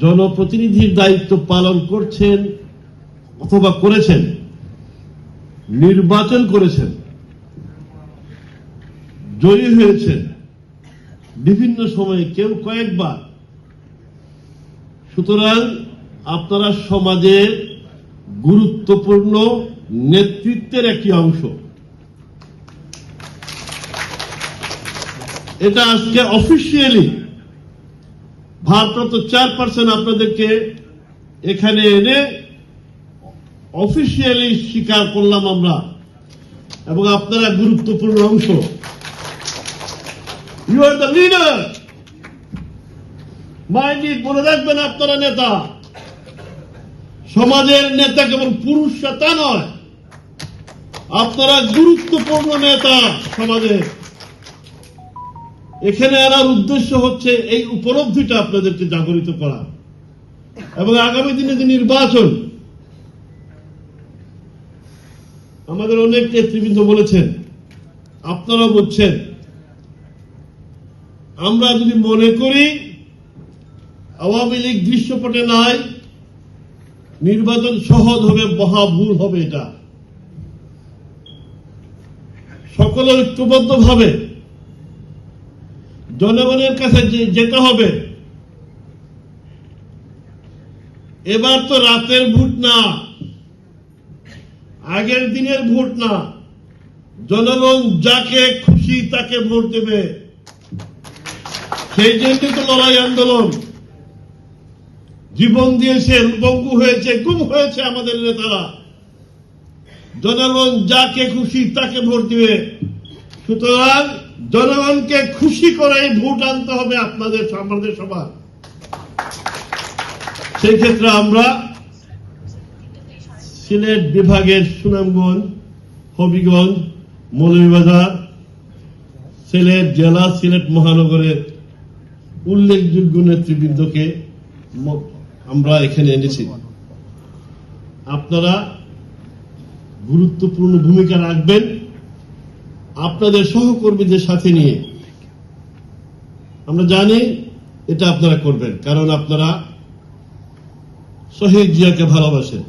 জনপ্রতিনিধির দায়িত্ব পালন করছেন অথবা করেছেন, নির্বাচন করেছেন, জয়ী হয়েছেন। বিভিন্ন সময়ে কেউ কয়েকবার। সুতরাং আপনারা সমাজের গুরুত্বপূর্ণ নেতৃত্বের একটি অংশ। এটা আজকে অফিসিয়ালি ভারপ্রাপ্ত চেয়ারপারসন আপনাদেরকে এখানে এনে অফিসিয়ালি স্বীকার করলাম আমরা এবং আপনারা গুরুত্বপূর্ণ অংশ। You are the leader mind it মনে রাখবেন আপনারা নেতা। সমাজের নেতা কেবল পুরুষরা তা নয়, আপনারা গুরুত্বপূর্ণ নেতা সমাজের। এখানে আনার উদ্দেশ্য হচ্ছে এই উপলব্ধিটা আপনাদেরকে জাগরিত করা। এবং আগামী দিনে যে নির্বাচন, আমাদের অনেক নেতৃবৃন্দ বলেছেন আপনারা বলছেন, আমরা যদি মনে করি আওয়ামী লীগ দৃশ্যপটে নাই, নির্বাচন সহজ হবে মহা ভুল হবে এটা। সকলে ঐক্যবদ্ধ ভাবে জনগণের কাছে যেতে হবে। এবার তো রাতের ভোট না, আগের দিনের ভোট না। জনগণ যাকে খুশি তাকে ভোট দেবে। সেই জন্যই তো লড়াই আন্দোলন। জীবন দিয়েছে, বঙ্গু হয়েছে, গুম হয়েছে আমাদের নেতারা। জনগণ যাকে খুশি তাকে ভোট দিবে। সুতরাং জনগণকে খুশি করে ভোট আনতে হবে আপনাদের আমাদের সবার। সেই ক্ষেত্রে আমরা সিলেট বিভাগের সুনামগঞ্জ, হবিগঞ্জ, মৌলভীবাজার, সিলেট জেলা, সিলেট মহানগরের উল্লেখযোগ্য নেতৃবৃন্দকে আমরা এখানে এনেছি। আপনারা গুরুত্বপূর্ণ ভূমিকা রাখবেন। আপনাদের সহকর্মীদের সাথে নিয়ে। আমরা জানি এটা আপনারা করবেন কারণ আপনারা শহীদ জিয়াকে ভালোবাসেন।